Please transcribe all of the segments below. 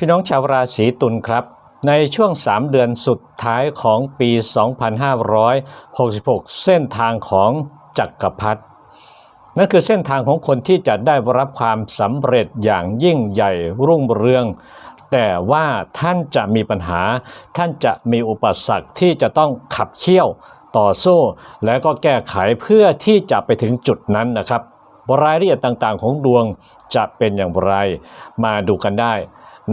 พี่น้องชาวราศีตุลครับ ในช่วง 3 เดือนสุดท้ายของปี 2566 เส้นทางของจักรพรรดินั่นคือเส้นทางของคนที่จะได้รับความสำเร็จอย่างยิ่งใหญ่รุ่งเรือง แต่ว่าท่านจะมีปัญหา ท่านจะมีอุปสรรคที่จะต้องขับเคี่ยวต่อสู้ แล้วก็แก้ไขเพื่อที่จะไปถึงจุดนั้นนะครับรายละเอียดต่างๆ ของดวงจะเป็นอย่างไร มาดูกันได้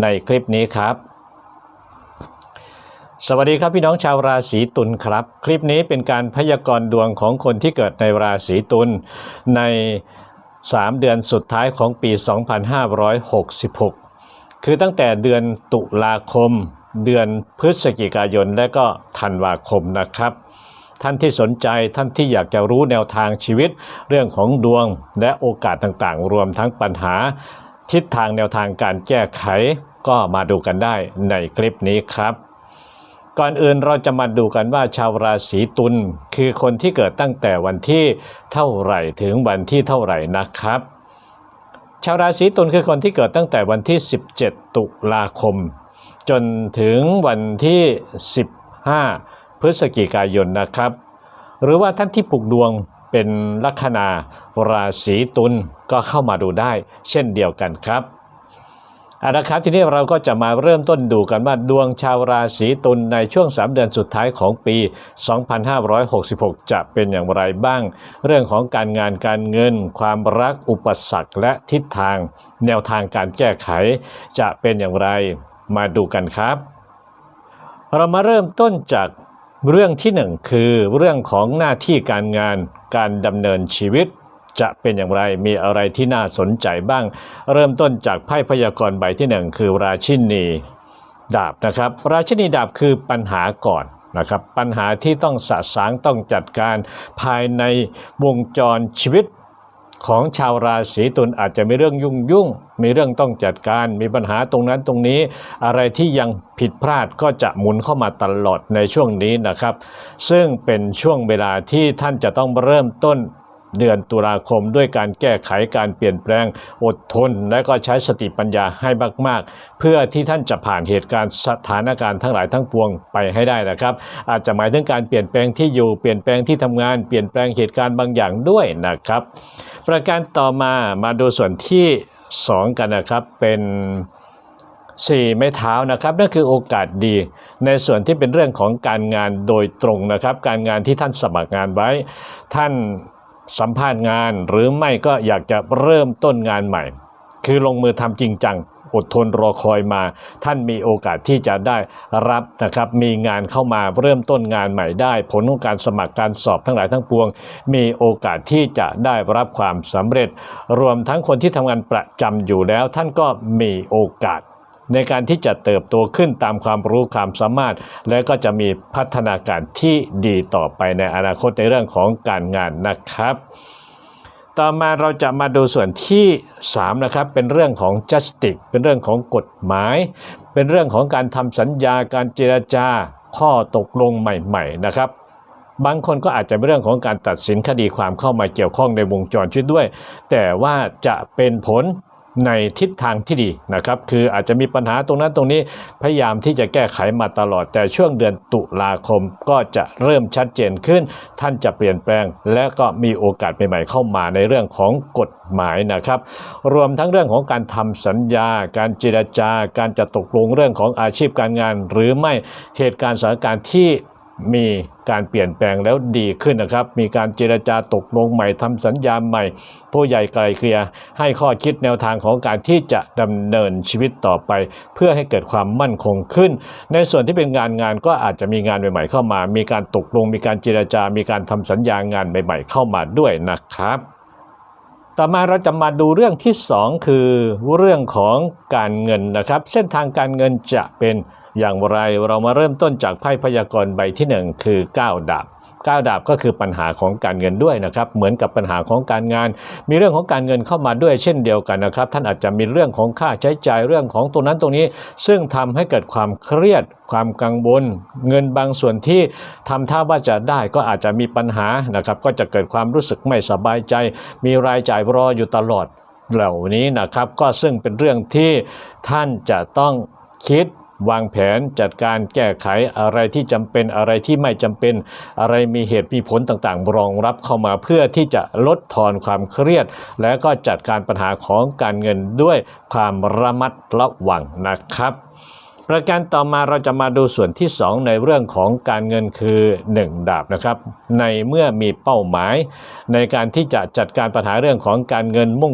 ในคลิปนี้ครับ สวัสดีครับพี่น้องชาวราศีตุลครับ คลิปนี้เป็นการพยากรณ์ดวงของคนที่เกิดในราศีตุลใน 3 เดือนสุดท้ายของปี 2566 คือตั้งแต่เดือนตุลาคม เดือนพฤศจิกายนและก็ธันวาคมนะครับท่านที่สนใจท่านที่อยากจะรู้แนวทางชีวิต เรื่องของดวงและโอกาสต่างๆ รวมทั้งปัญหา ทิศทางแนวทางการแก้ไข ก็มาดูกันได้ในคลิปนี้ครับ ก่อนอื่นเราจะมาดูกันว่าชาวราศีตุลคือคนที่เกิดตั้งแต่วันที่เท่าไหร่ถึงวันที่เท่าไหร่นะครับ ชาวราศีตุลคือคนที่เกิดตั้งแต่วันที่ 17 ตุลาคม จนถึงวันที่ 15 พฤศจิกายนนะครับ หรือว่าท่านที่ปลูกดวงเป็นลัคนาราศีตุลก็เข้ามาดูได้ เช่นเดียวกันครับ อาละครับทีนี้เราก็จะมาเริ่มต้นดูกันว่าดวงชาวราศีตุลในช่วง 3 เดือนสุดท้ายของปี 2566 จะเป็นอย่างไรบ้าง เรื่องของการงานการเงิน ความรักอุปสรรคและทิศทาง แนวทางการแก้ไข จะเป็นอย่างไรมาดูกันครับ เรามาเริ่มต้นจากเรื่องที่หนึ่งคือเรื่องของหน้าที่การงานการดำเนินชีวิต จะเป็นอย่างไรมีอะไรที่น่าสนใจบ้าง เริ่มต้นจากไพ่พยากรณ์ใบที่หนึ่งคือราชินีดาบนะครับ ราชินีดาบคือปัญหาก่อนนะครับปัญหาที่ต้องสะสางต้องจัดการภายในวงจรชีวิตของชาวราศีตุลอาจจะมีเรื่องยุ่งยุ่งมีเรื่องต้องจัดการ มีปัญหาตรงนั้นตรงนี้ อะไรที่ยังผิดพลาดก็จะหมุนเข้ามาตลอดในช่วงนี้นะครับ ซึ่งเป็นช่วงเวลาที่ท่านจะต้องเริ่มต้น เดือนตุลาคม ด้วยการแก้ไขการเปลี่ยนแปลงอดทน และก็ใช้สติปัญญาให้มาก ๆ เพื่อที่ท่านจะผ่านเหตุการณ์สถานการณ์ทั้งหลายทั้งปวงไปให้ได้นะครับ อาจจะหมายถึงการเปลี่ยนแปลงที่อยู่เปลี่ยนแปลงที่ทำงานเปลี่ยนแปลงเหตุการณ์บางอย่างด้วยนะครับ ประการต่อมามาดูส่วนที่ 2 กันนะครับเป็น4ไม้เท้านะครับนั่นคือโอกาสดี ในส่วนที่เป็นเรื่องของการงานโดยตรงนะครับ การงานที่ท่านสมัครงานไว้ ท่าน สัมภาษณ์งานหรือไม่ก็อยากจะเริ่มต้นงานใหม่ คือลงมือทำจริงจังอดทนรอคอยมา ท่านมีโอกาสที่จะได้รับนะครับ มีงานเข้ามาเริ่มต้นงานใหม่ได้ ผลของการสมัครการสอบทั้งหลายทั้งปวง มีโอกาสที่จะได้รับความสำเร็จ รวมทั้งคนที่ทำงานประจำอยู่แล้ว ท่านก็มีโอกาส ในการที่จะเติบโตขึ้นตามความรู้ความสามารถ และก็จะมีพัฒนาการที่ดีต่อไปในอนาคตในเรื่องของการงานนะครับต่อมาเราจะมาดูส่วนที่ 3 นะครับ เป็นเรื่องของ justice เป็นเรื่องของกฎหมาย เป็นเรื่องของการทำสัญญาการเจรจาข้อตกลงใหม่ๆนะครับ บางคนก็อาจจะเป็นเรื่องของการตัดสินคดีความเข้ามาเกี่ยวข้องในวงจรชีวิตด้วย แต่ว่าจะเป็นผล ในทิศทางที่ดีนะครับ คืออาจจะมีปัญหาตรงนั้นตรงนี้พยายามที่จะแก้ไขมาตลอด แต่ช่วงเดือนตุลาคมก็จะเริ่มชัดเจนขึ้น ท่านจะเปลี่ยนแปลง และก็มีโอกาสใหม่ๆเข้ามาในเรื่องของกฎหมายนะครับ รวมทั้งเรื่องของการทำสัญญา การเจรจาการจะตกลงเรื่องของอาชีพการงาน หรือไม่เหตุการณ์สถานการณ์ที่ มีการเปลี่ยนแปลงแล้วดีขึ้นนะครับ มีการเจรจาตกลงใหม่ทำสัญญาใหม่ ผู้ใหญ่ไกลเกลี่ยให้ข้อคิดแนวทางของการที่จะดำเนินชีวิตต่อไป เพื่อให้เกิดความมั่นคงขึ้น ในส่วนที่เป็นงานงานก็อาจจะมีงานใหม่ๆเข้ามา มีการตกลง มีการเจรจา มีการทำสัญญางานใหม่ ๆ เข้ามาด้วยนะครับต่อมาเราจะมาดูเรื่องที่ 2 คือเรื่องของการเงินนะครับ เส้นทางการเงินจะเป็น อย่างไรเรามาเริ่มต้นจากไพ่พยากรณ์ใบที่ 1 คือ 9 ดาบ9ดาบก็คือปัญหาของการเงินด้วยนะครับ เหมือนกับปัญหาของการงาน มีเรื่องของการเงินเข้ามาด้วยเช่นเดียวกันนะครับ ท่านอาจจะมีเรื่องของค่าใช้จ่ายเรื่องของตรงนั้นตรงนี้ ซึ่งทำให้เกิดความเครียด ความกังวลเงินบางส่วนที่ทำท่าว่าจะได้ก็อาจจะมีปัญหานะครับ ก็จะเกิดความรู้สึกไม่สบายใจ มีรายจ่ายรออยู่ตลอดเหล่านี้นะครับ ก็ซึ่งเป็นเรื่องที่ท่านจะต้องคิด วางแผนจัดการแก้ไขอะไรที่จำเป็นอะไรที่ไม่จำเป็นอะไรมีเหตุมีผลต่างๆ รองรับเข้ามาเพื่อที่จะลดทอนความเครียด และก็จัดการปัญหาของการเงินด้วยความระมัดระวังนะครับ ประการต่อมาเราจะมาดูส่วนที่ 2 ในเรื่องของการเงินคือ 1 ดาบนะครับ ในเมื่อมีเป้าหมาย ในการที่จะจัดการปัญหาเรื่องของการเงินมุ่ง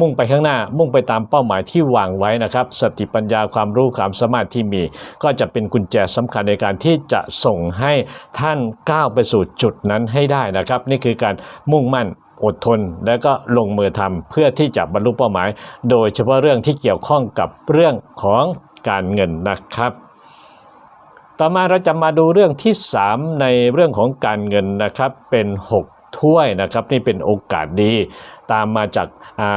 มุ่งไปข้างหน้า มุ่งไปตามเป้าหมายที่วางไว้นะครับ สติปัญญาความรู้ความสามารถที่มี ก็จะเป็นกุญแจสำคัญในการที่จะส่งให้ท่านก้าวไปสู่จุดนั้นให้ได้นะครับ นี่คือการมุ่งมั่นอดทนและก็ลงมือทำเพื่อที่จะบรรลุเป้าหมาย โดยเฉพาะเรื่องที่เกี่ยวข้องกับเรื่องของ การเงินนะครับ ต่อมาเราจะมาดูเรื่องที่ 3 ในเรื่องของการเงินนะครับเป็น 6 ถ้วยนะครับนี่เป็นโอกาสดี ตามมาจาก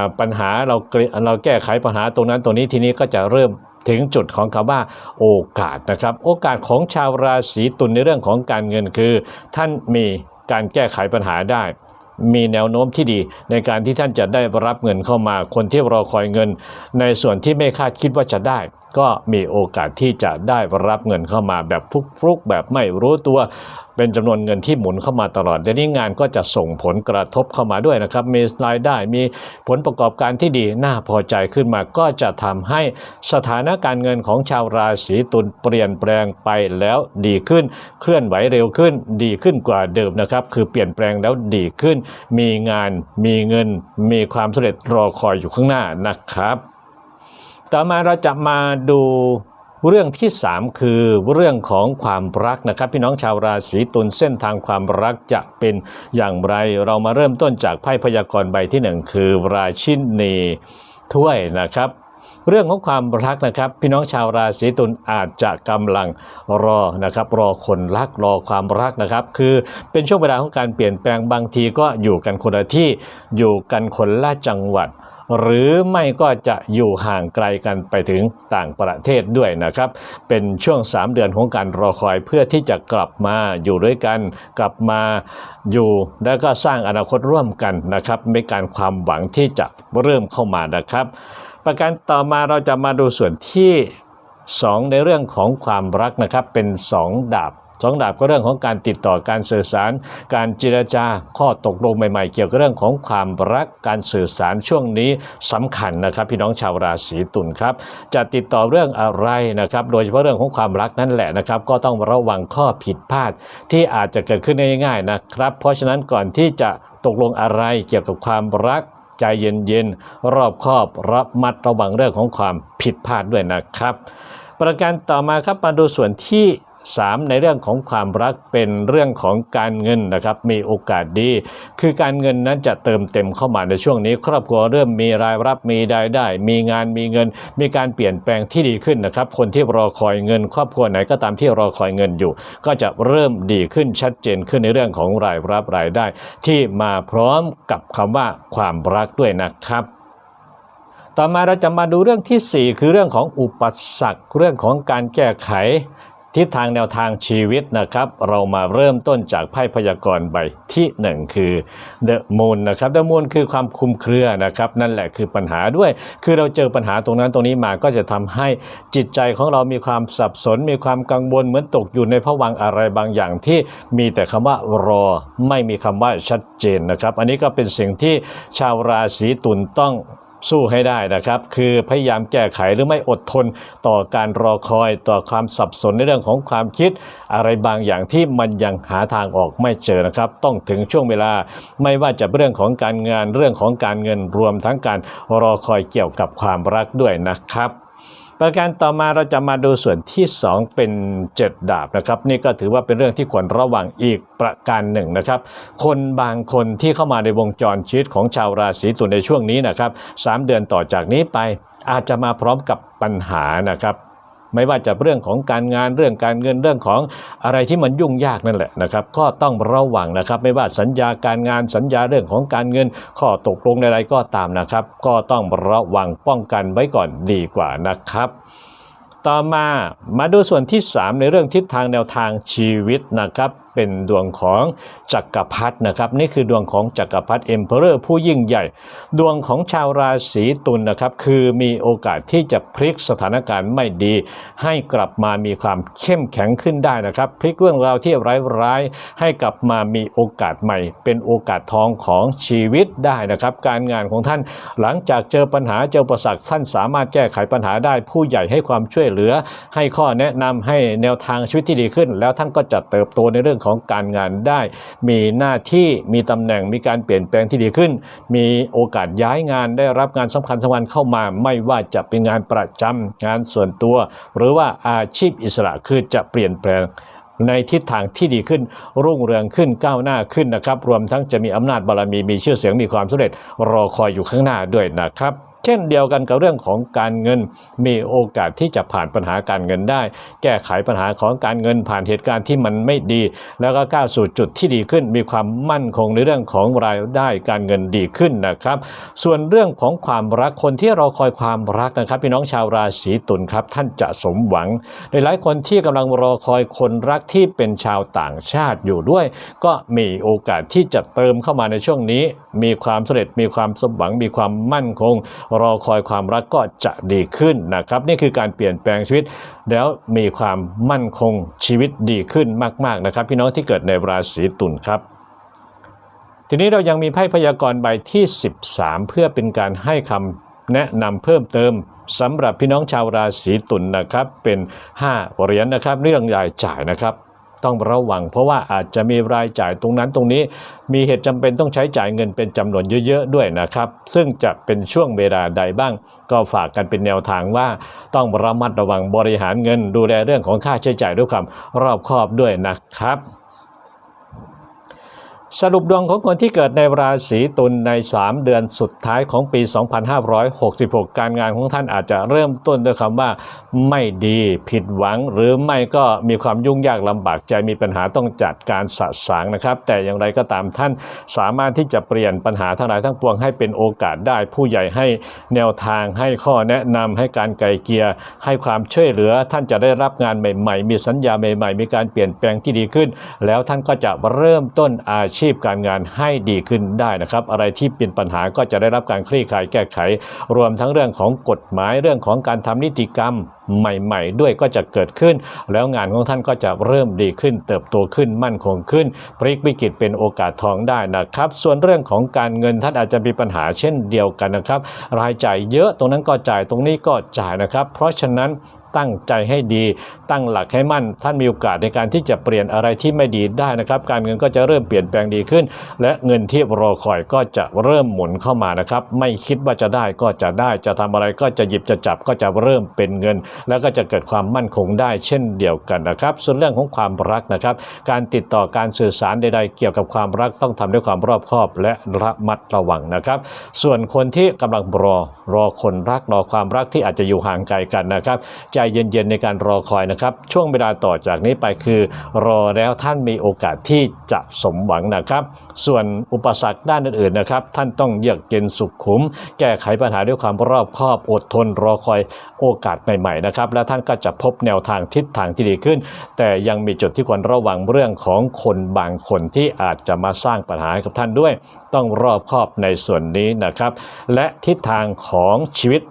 าปัญหาเราเรเราแก้ไขปัญหาตรงนั้นตรงนี้ทีนี้ก็จะเริ่มถึงจุดของคำว่าโอกาสนะครับ โอกาสของชาวราศีตุลในเรื่องของการเงินคือ ท่านมีการแก้ไขปัญหาได้ มีแนวโน้มที่ดี ในการที่ท่านจะได้รับเงินเข้ามาคนที่รอคอยเงิน ในส่วนที่ไม่คาดคิดว่าจะได้ ก็มีโอกาสที่จะได้รับเงินเข้ามาแบบฟลุกๆ แบบไม่รู้ตัวเป็นจำนวนเงินที่หมุนเข้ามาตลอดเดี๋ยวนี้งานก็จะส่งผลกระทบเข้ามาด้วยนะครับ มีรายได้มีผลประกอบการที่ดีน่าพอใจขึ้นมา ก็จะทำให้สถานการเงินของชาวราศีตุลเปลี่ยนแปลงไปแล้วดีขึ้น เคลื่อนไหวเร็วขึ้น ดีขึ้นกว่าเดิมนะครับ คือเปลี่ยนแปลงแล้วดีขึ้น มีงานมีเงิน มีความสำเร็จรอคอยอยู่ข้างหน้านะครับ ต่อมาเราจะมาดูเรื่องที่ 3 คือเรื่องของความรักนะครับ พี่น้องชาวราศีตุลเส้นทางความรักจะเป็นอย่างไร เรามาเริ่มต้นจากไพ่พยากรณ์ใบที่ 1 คือราชินีถ้วยนะครับ เรื่องของความรักนะครับ พี่น้องชาวราศีตุลอาจจะกำลังรอนะครับรอคนรักรอความรักนะครับ คือเป็นช่วงเวลาของการเปลี่ยนแปลงบางทีก็อยู่กันคนละที่อยู่กันคนละจังหวัด หรือไม่ก็จะอยู่ห่างไกลกันไปถึงต่างประเทศด้วยนะครับ เป็นช่วง 3 เดือนของการรอคอยเพื่อที่จะกลับมาอยู่ด้วยกัน กลับมาอยู่แล้วก็สร้างอนาคตร่วมกันนะครับในการความหวังที่จะเริ่มเข้ามานะครับ ประการต่อมาเราจะมาดูส่วนที่ 2 ในเรื่องของความรักนะครับเป็น 2 ดาบ สองดาบก็เรื่องของการติดต่อการสื่อสาร การเจรจาข้อตกลงใหม่ ๆ เกี่ยวกับเรื่องของความรักการสื่อสารช่วงนี้สำคัญนะครับพี่น้องชาวราศีตุลครับจะติดต่อเรื่องอะไรนะครับโดยเฉพาะเรื่องของความรักนั่นแหละนะครับก็ต้องระวังข้อผิดพลาดที่อาจจะเกิดขึ้นง่ายๆนะครับ เพราะฉะนั้นก่อนที่จะตกลงอะไรเกี่ยวกับความรักใจเย็นๆรอบคอบรับมัดระวังเรื่องของความผิดพลาดด้วยนะครับ ประการต่อมาครับมาดูส่วนที่ 3 ในเรื่องของความรักเป็นเรื่องของการเงินนะครับมีโอกาสดี คือการเงินนั้นจะเติมเต็มเข้ามาในช่วงนี้ ครอบครัวเริ่มมีรายรับมีรายได้ มีงานมีเงิน มีการเปลี่ยนแปลงที่ดีขึ้นนะครับคนที่รอคอยเงิน ครอบครัวไหนก็ตามที่รอคอยเงินอยู่ ก็จะเริ่มดีขึ้นชัดเจนขึ้นในเรื่องของรายรับรายได้ ที่มาพร้อมกับคำว่าความรักด้วยนะครับต่อมาเราจะมาดูเรื่องทีสี่4 คือเรื่องของอุปสรรคเรื่องของการแก้ไข ทิศทางแนวทางชีวิตนะครับ เรามาเริ่มต้นจากไพ่พยากรณ์ใบที่1คือ The Moon นะครับ The Moon คือความคลุมเครือนะครับ นั่นแหละคือปัญหาด้วย คือเราเจอปัญหาตรงนั้นตรงนี้มาก็จะทำให้จิตใจของเรามีความสับสน มีความกังวลเหมือนตกอยู่ในภวังอะไรบางอย่างที่มีแต่คำว่ารอไม่มีคำว่าชัดเจนนะครับ อันนี้ก็เป็นสิ่งที่ชาวราศีตุลต้อง สู้ให้ได้นะครับ คือพยายามแก้ไขหรือไม่อดทนต่อการรอคอยต่อความสับสนในเรื่องของความคิด อะไรบางอย่างที่มันยังหาทางออกไม่เจอนะครับ ต้องถึงช่วงเวลาไม่ว่าจะเรื่องของการงานเรื่องของการเงินรวมทั้งการรอคอยเกี่ยวกับความรักด้วยนะครับ ประการต่อมาเราจะมาดูส่วนที่ 2 เป็น 7 ดาบนะครับ นี่ก็ถือว่าเป็นเรื่องที่ควรระวังอีกประการหนึ่งนะครับ คนบางคนที่เข้ามาในวงจรชีวิตของชาวราศีตุลในช่วงนี้นะครับ3เดือนต่อจากนี้ไปอาจจะมาพร้อมกับปัญหานะครับ ไม่ว่าจะเรื่องของการงานเรื่องการเงินเรื่องของอะไรที่มันยุ่งยากนั่นแหละนะครับ ก็ต้องระวังนะครับ ไม่ว่าสัญญาการงานสัญญาเรื่องของการเงิน ข้อตกลงใดๆก็ตามนะครับ ก็ต้องระวังป้องกันไว้ก่อนดีกว่านะครับต่อมามาดูส่วนที่ 3 ในเรื่องทิศทางแนวทางชีวิตนะครับ เป็นดวงของจักรพรรดินะครับ นี่คือดวงของจักรพรรดิเอ็มเพอเรอร์ผู้ยิ่งใหญ่ ดวงของชาวราศีตุลนะครับ คือมีโอกาสที่จะพลิกสถานการณ์ไม่ดี ให้กลับมามีความเข้มแข็งขึ้นได้นะครับ พลิกเรื่องราวที่ร้ายๆให้กลับมามีโอกาสใหม่ เป็นโอกาสทองของชีวิตได้นะครับ การงานของท่านหลังจากเจอปัญหาเจอประสักท่านสามารถแก้ไขปัญหาได้ผู้ใหญ่ให้ความช่วยเหลือ ให้ข้อแนะนำให้แนวทางชีวิตที่ดีขึ้น แล้วท่านก็จะเติบโตในเรื่องของการงานได้ มีหน้าที่มีตำแหน่งมีการเปลี่ยนแปลงที่ดีขึ้น มีโอกาสย้ายงานได้รับงานสำคัญสำคัญเข้ามา ไม่ว่าจะเป็นงานประจำงานส่วนตัว หรือว่าอาชีพอิสระคือจะเปลี่ยนแปลงในทิศทางที่ดีขึ้น รุ่งเรืองขึ้นก้าวหน้าขึ้นนะครับ รวมทั้งจะมีอำนาจบารมีมีชื่อเสียงมีความสำเร็จรอคอยอยู่ข้างหน้าด้วยนะครับ เช่นเดียวกันกับเรื่องของการเงิน มีโอกาสที่จะผ่านปัญหาการเงินได้ แก้ไขปัญหาของการเงินผ่านเหตุการณ์ที่มันไม่ดี แล้วก็ก้าวสู่จุดที่ดีขึ้น มีความมั่นคงในเรื่องของรายได้การเงินดีขึ้นนะครับ ส่วนเรื่องของความรักคนที่รอคอยความรักนะครับพี่น้องชาวราศีตุลครับท่านจะสมหวังในหลายคนที่กำลังรอคอยคนรักที่เป็นชาวต่างชาติอยู่ด้วย ก็มีโอกาสที่จะเติมเข้ามาในช่วงนี้ มีความสำเร็จมีความสมหวังมีความมั่นคงรอคอยความรักก็จะดีขึ้นนะครับ นี่คือการเปลี่ยนแปลงชีวิต แล้วมีความมั่นคงชีวิตดีขึ้นมากๆนะครับ พี่น้องที่เกิดในราศีตุลครับทีนี้เรายังมีไพ่พยากรณ์ใบที่ 13 เพื่อเป็นการให้คำแนะนำเพิ่มเติมสำหรับพี่น้องชาวราศีตุลนะครับเป็น 5 เหรียญนะครับเรื่องรายจ่ายนะครับ ต้องระวัง เพราะว่าอาจจะมีรายจ่ายตรงนั้นตรงนี้ มีเหตุจำเป็นต้องใช้จ่ายเงินเป็นจำนวนเยอะๆด้วยนะครับ ซึ่งจะเป็นช่วงเวลาใดบ้าง ก็ฝากกันเป็นแนวทางว่าต้องระมัดระวังบริหารเงินดูแลเรื่องของค่าใช้จ่ายด้วยความรอบคอบด้วยนะครับ สรุปดวงของคนที่เกิดในราศีตุลใน 3 เดือนสุดท้ายของปี 2566 การงานของท่านอาจจะเริ่มต้นด้วยคำว่า ไม่ดีผิดหวัง หรือไม่ก็มีความยุ่งยากลำบากใจมีปัญหาต้องจัดการสะสางนะครับ แต่อย่างไรก็ตามท่านสามารถที่จะเปลี่ยนปัญหาทั้งหลายทั้งปวงให้เป็นโอกาสได้ ผู้ใหญ่ให้แนวทางให้ข้อแนะนำให้การไกลเกลียให้ความช่วยเหลือ ท่านจะได้รับงานใหม่ ๆ มีสัญญาใหม่ ๆ มีการเปลี่ยนแปลงที่ดีขึ้น แล้วท่านก็จะเริ่มต้นอาชชีพการงานให้ดีขึ้นได้นะครับ อะไรที่เป็นปัญหาก็จะได้รับการคลี่คลายแก้ไข รวมทั้งเรื่องของกฎหมายเรื่องของการทำนิติกรรมใหม่ ๆ ด้วยก็จะเกิดขึ้น แล้วงานของท่านก็จะเริ่มดีขึ้น เติบโตขึ้นมั่นคงขึ้น พลิกวิกฤตเป็นโอกาสทองได้นะครับ ส่วนเรื่องของการเงินท่านอาจจะมีปัญหาเช่นเดียวกันนะครับ รายจ่ายเยอะตรงนั้นก็จ่ายตรงนี้ก็จ่ายนะครับ เพราะฉะนั้น ตั้งใจให้ดี ตั้งหลักให้มั่น ท่านมีโอกาสในการที่จะเปลี่ยนอะไรที่ไม่ดีได้นะครับ การเงินก็จะเริ่มเปลี่ยนแปลงดีขึ้น และเงินที่รอคอยก็จะเริ่มหมุนเข้ามานะครับ ไม่คิดว่าจะได้ก็จะได้ จะทำอะไรก็จะหยิบจะจับก็จะเริ่มเป็นเงิน แล้วก็จะเกิดความมั่นคงได้เช่นเดียวกันนะครับ ส่วนเรื่องของความรักนะครับ การติดต่อการสื่อสารใดๆ เกี่ยวกับความรักต้องทำด้วยความรอบคอบและระมัดระวังนะครับ ส่วนคนที่กำลังรอรอคนรักรอความรักที่อาจจะอยู่ห่างไกลกันนะครับใจเย็นๆในการรอคอยนะครับ ช่วงเวลาต่อจากนี้ไปคือ รอแล้วท่านมีโอกาสที่จะสมหวังนะครับ ส่วนอุปสรรคด้านอื่นๆนะครับ ท่านต้องเยือกเย็นสุขขุม แก้ไขปัญหาด้วยความรอบคอบอดทนรอคอยโอกาสใหม่ๆนะครับ และท่านก็จะพบแนวทางทิศทางที่ดีขึ้น แต่ยังมีจุดที่ควรระวังเรื่องของคนบางคนที่อาจจะมาสร้างปัญหาให้กับท่านด้วย ต้องรอบคอบในส่วนนี้นะครับ และทิศทางของชีวิต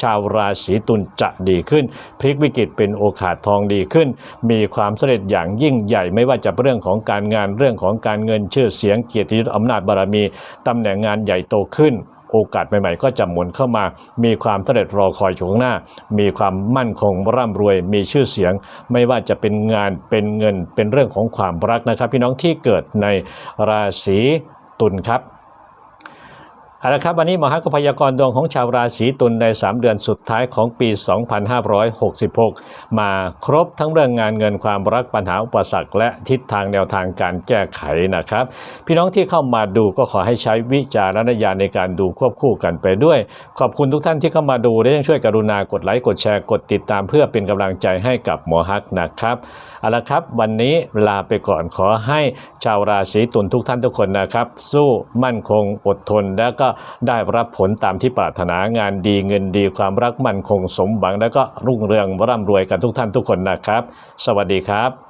ชาวราศีตุลจะดีขึ้น พลิกวิกฤตเป็นโอกาสทองดีขึ้น มีความสำเร็จอย่างยิ่งใหญ่ไม่ว่าจะเป็นเรื่องของการงานเรื่องของการเงินชื่อเสียงเกียรติยศอำนาจบารมีตำแหน่งงานใหญ่โตขึ้นโอกาสใหม่ๆ ก็จะหมุนเข้ามา มีความสำเร็จรอคอยอยู่ข้างหน้า มีความมั่นคงร่ำรวย มีชื่อเสียง ไม่ว่าจะเป็นงาน เป็นเงิน เป็นเรื่องของความรักนะครับ พี่น้องที่เกิดในราศีตุลครับ เอาละครับวันนี้หมอฮักก็พยากรณ์ดวงของชาวราศีตุลใน 3 เดือนสุดท้ายของปี 2566 มาครบทั้งเรื่องงานเงินความรักปัญหาอุปสรรคและทิศทางแนวทางการแก้ไขนะครับ พี่น้องที่เข้ามาดูก็ขอให้ใช้วิจารณญาณในการดูควบคู่กันไปด้วย ขอบคุณทุกท่านที่เข้ามาดูและยังช่วยกรุณากดไลค์กดแชร์กดติดตามเพื่อเป็นกำลังใจให้กับหมอฮักนะครับเอาละครับ วันนี้ลาไปก่อนขอให้ชาวราศีตุลทุกท่านทุกคนนะครับ สู้มั่นคงอดทนแล้วก็ได้รับผลตามที่ปรารถนางานดีเงินดีความรักมั่นคงสมหวัง แล้วก็รุ่งเรืองร่ำรวยกันทุกท่านทุกคนนะครับ สวัสดีครับ